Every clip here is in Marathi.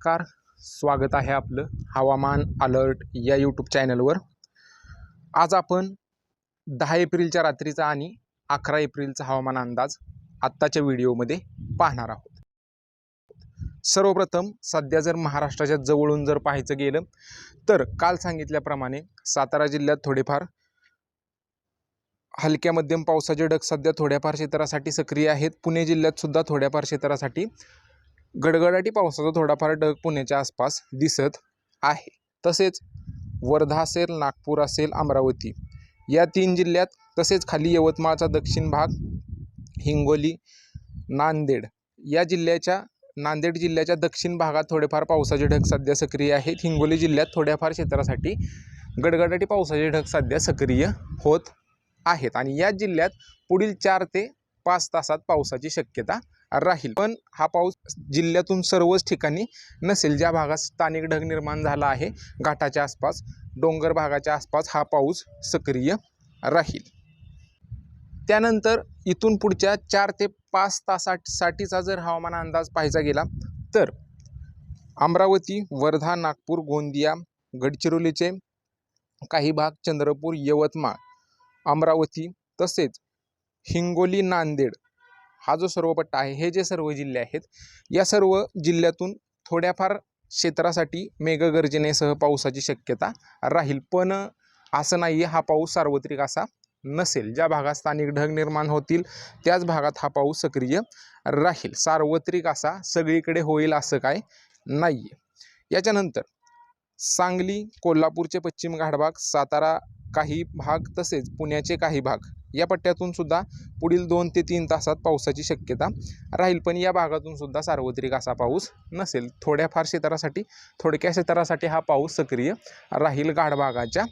नमस्कार. स्वागत आहे आपलं हवामान अलर्ट या यूट्यूब चॅनलवर. आज आपण दहा एप्रिलच्या रात्रीचा आणि अकरा एप्रिलचा हवामान अंदाज आत्ताच्या व्हिडिओमध्ये पाहणार आहोत. सर्वप्रथम सध्या जर महाराष्ट्राच्या जवळून जर पाहायचं गेलं तर काल सांगितल्याप्रमाणे सातारा जिल्ह्यात थोडेफार हलक्या मध्यम पावसाचे ढग सध्या थोड्याफार क्षेत्रासाठी सक्रिय आहेत. पुणे जिल्ह्यात सुद्धा थोड्याफार क्षेत्रासाठी गडगडाटी पावसाचा थोडाफार ढग पुण्याच्या आसपास दिसत आहे. तसेच वर्धा असेल नागपूर असेल अमरावती या तीन जिल्ह्यात तसेच खाली यवतमाळचा दक्षिण भाग हिंगोली नांदेड या जिल्ह्याच्या नांदेड जिल्ह्याच्या दक्षिण भागात थोडेफार पावसाचे ढग सध्या सक्रिय आहेत. हिंगोली जिल्ह्यात थोड्याफार क्षेत्रासाठी गडगडाटी पावसाचे ढग सध्या सक्रिय होत आहेत. आणि या जिल्ह्यात पुढील चार ते पाच तासात पावसाची शक्यता राहील. पण हा पाऊस जिल्ह्यातून सर्वच ठिकाणी नसेल. ज्या भागात स्थानिक ढग निर्माण झाला आहे घाटाच्या आसपास डोंगर भागाच्या आसपास हा पाऊस सक्रिय राहील. त्यानंतर इथून पुढच्या चार ते पाच तासासाठीचा जर हवामान अंदाज पाहायचा गेला तर अमरावती वर्धा नागपूर गोंदिया गडचिरोलीचे काही भाग चंद्रपूर यवतमाळ अमरावती तसेच हिंगोली नांदेड हा जो सर्व पट्टा आहे हे जे सर्व जिल्हे आहेत या सर्व जिल्ह्यातून थोड्याफार क्षेत्रासाठी मेघगर्जनेसह पावसाची शक्यता राहील. पण असं नाही आहे हा पाऊस सार्वत्रिक असा नसेल. ज्या भागात स्थानिक ढग निर्माण होतील त्याच भागात हा पाऊस सक्रिय राहील. सार्वत्रिक असा सगळीकडे होईल असं काय नाही आहे याच्यानंतर सांगली कोल्हापूरचे पश्चिम घाटभाग सातारा काही भाग तसेच पुण्याचे काही भाग या पट्ट्यातून सुद्धा पुढील दोन ते तीन तासात पावसाची शक्यता राहील. पण या भागातून सुद्धा सार्वत्रिक असा पाऊस नसेल. थोड्याफार क्षेत्रासाठी थोडक्या क्षेत्रासाठी हा पाऊस सक्रिय राहील गाढभागाच्या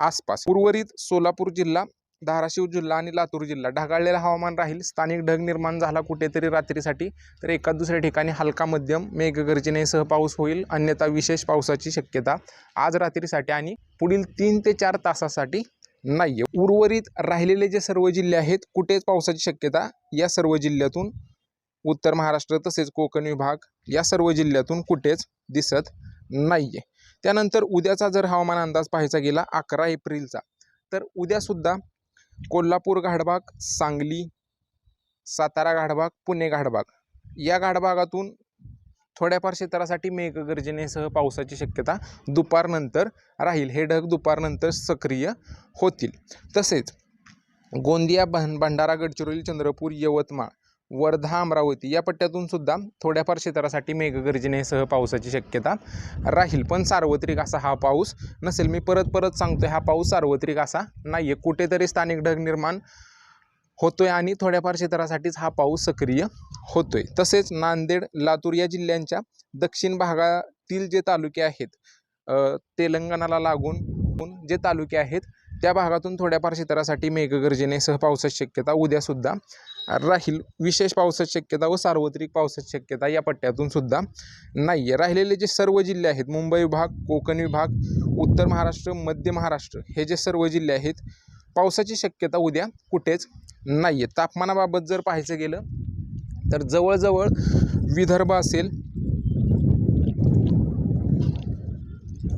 आसपास. उर्वरित सोलापूर जिल्हा धाराशिव जिल्हा आणि लातूर जिल्हा ढगाळलेलं हवामान राहील. स्थानिक ढग निर्माण झाला कुठेतरी रात्रीसाठी तर एका दुसऱ्या ठिकाणी हलका मध्यम मेघगर्जनेसह पाऊस होईल. अन्यथा विशेष पावसाची शक्यता आज रात्रीसाठी आणि पुढील तीन ते चार तासासाठी नाही आहे उर्वरित राहिलेले जे सर्व जिल्हे आहेत कुठेच पावसाची शक्यता या सर्व जिल्ह्यातून उत्तर महाराष्ट्र तसेच कोकण विभाग या सर्व जिल्ह्यातून कुठेच दिसत नाही आहे त्यानंतर उद्याचा जर हवामान अंदाज पाहायचा गेला अकरा एप्रिलचा तर उद्यासुद्धा कोल्हापूर घाटभाग सांगली सातारा घाटभाग पुणे घाटभाग या घाटभागातून थोड्याफार क्षेत्रासाठी मेघगर्जनेसह पावसाची शक्यता दुपारनंतर राहील. हे ढग दुपारनंतर सक्रिय होतील. तसेच गोंदिया भं भंडारा गडचिरोली चंद्रपूर यवतमाळ वर्धा अमरावती या पट्ट्यातून सुद्धा थोड्याफार क्षेत्रासाठी मेघगर्जनेसह पावसाची शक्यता राहील. पण सार्वत्रिक असा हा पाऊस नसेल. मी परत परत सांगतो हा पाऊस सार्वत्रिक असा नाही आहे कुठेतरी स्थानिक ढग निर्माण होतोय आणि थोड्याफार क्षेत्रासाठीच हा पाऊस सक्रिय होतोय. तसेच नांदेड लातूर या जिल्ह्यांच्या दक्षिण भागातील जे तालुके आहेत तेलंगणाला लागून जे तालुके आहेत त्या भागातून थोड्याफार क्षेत्रासाठी मेघगर्जनेसह पावसाची शक्यता उद्यासुद्धा राहील. विशेष पावसाची शक्यता व सार्वत्रिक पावसाची शक्यता या पट्ट्यातून सुद्धा नाही आहे राहिलेले जे सर्व जिल्हे आहेत मुंबई विभाग कोकण विभाग उत्तर महाराष्ट्र मध्य महाराष्ट्र हे जे सर्व जिल्हे आहेत पावसाची शक्यता उद्या कुठेच नाही आहे तापमानाबाबत जर पाहायचं गेलं तर जवळजवळ विदर्भ असेल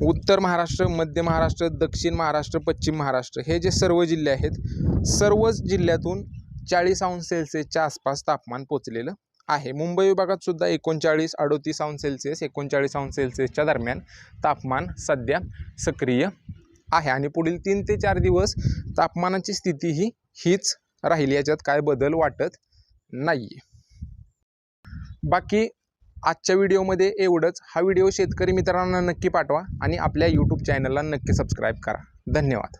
उत्तर महाराष्ट्र मध्य महाराष्ट्र दक्षिण महाराष्ट्र पश्चिम महाराष्ट्र हे जे सर्व जिल्हे आहेत सर्वच जिल्ह्यातून चाळीस अंश सेल्सिअसच्या आसपास तापमान पोचलेलं आहे. मुंबई विभागात सुद्धा एकोणचाळीस अडोतीस अंश सेल्सिअस एकोणचाळीस अंश सेल्सिअसच्या दरम्यान तापमान सध्या सक्रिय आहे. आणि पुढील तीन ते चार दिवस तापमानाची स्थिती ही हीच राहील याच्यात काय बदल वाटत नाही बाकी आजच्या व्हिडिओमध्ये एवढंच. हा व्हिडिओ शेतकरी मित्रांना नक्की पाठवा आणि आपल्या यूट्यूब चॅनलला नक्की सबस्क्राईब करा. धन्यवाद.